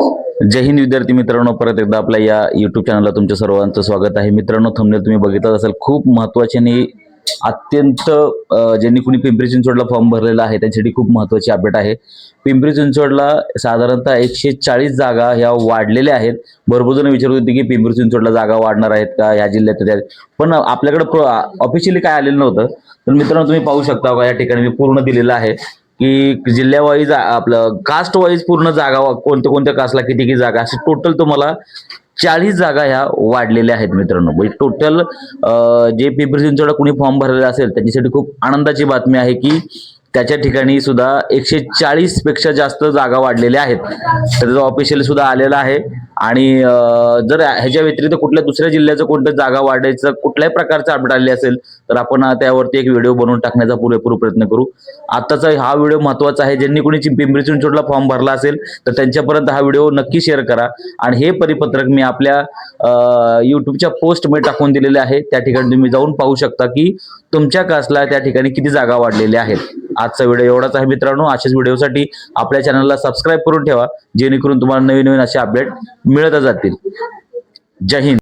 जय हिंद विद्यार्थी मित्रांनो परत एकदा आपल्या या युट्यूब चॅनलला तुमच्या सर्वांचं स्वागत आहे. मित्रांनो थंबनेल तुम्ही बघितलं असेल खूप महत्त्वाचे आणि अत्यंत ज्यांनी कुणी पिंपरी चिंचवडला फॉर्म भरलेला आहे त्यांच्यासाठी खूप महत्वाची अपडेट आहे. पिंपरी चिंचवडला साधारणतः एकशे चाळीस जागा ह्या वाढलेल्या आहेत. भरपूर जण विचारत होते की पिंपरी चिंचवडला जागा वाढणार आहेत का? ह्या जिल्ह्यात त्या पण आपल्याकडे ऑफिशियली काय आलेलं नव्हतं. तर मित्रांनो तुम्ही पाहू शकता का या ठिकाणी मी पूर्ण दिलेलं आहे. की जिल्ह्यावाईज आपलं कास्ट वाईज पूर्ण जागा कोणत्या कोणत्या कास्टला किती किती जागा? अशी टोटल तुम्हाला चाळीस जागा ह्या वाढलेल्या आहेत मित्रांनो. म्हणजे टोटल जे पिंपरी चिंचवडा कुणी फॉर्म भरलेला असेल त्याच्यासाठी खूप आनंदाची बातमी आहे की त्याच्या ठिकाणी सुद्धा एकशे चाळीसपेक्षा जास्त जागा वाढलेल्या आहेत. त्याचं ऑफिशियल सुद्धा आलेलं आहे. आणि जर ह्याच्या व्यतिरिक्त कुठल्या दुसऱ्या जिल्ह्याचं कोणत्या जागा वाढायचं कुठल्याही प्रकारचं अपडेट आले असेल तर आपण त्यावरती एक व्हिडिओ बनवून टाकण्याचा पुरेपूर प्रयत्न करू. आताचा हा व्हिडिओ महत्त्वाचा आहे. ज्यांनी कोणी पिंपरी चिंचवडला फॉर्म भरला असेल तर त्यांच्यापर्यंत हा व्हिडिओ नक्की शेअर करा. आणि हे परिपत्रक मी आपल्या युट्यूबच्या पोस्टमध्ये टाकून दिलेले आहे. त्या ठिकाणी तुम्ही जाऊन पाहू शकता की तुमच्या कासला त्या ठिकाणी किती जागा वाढलेल्या आहेत. आजचा व्हिडिओ एवढाच आहे मित्रांनो. अशाच व्हिडिओसाठी आपल्या चॅनलला सबस्क्राईब करून ठेवा जेणेकरून तुम्हाला नवीन नवीन असे अपडेट मिळत जातील जय हिंद.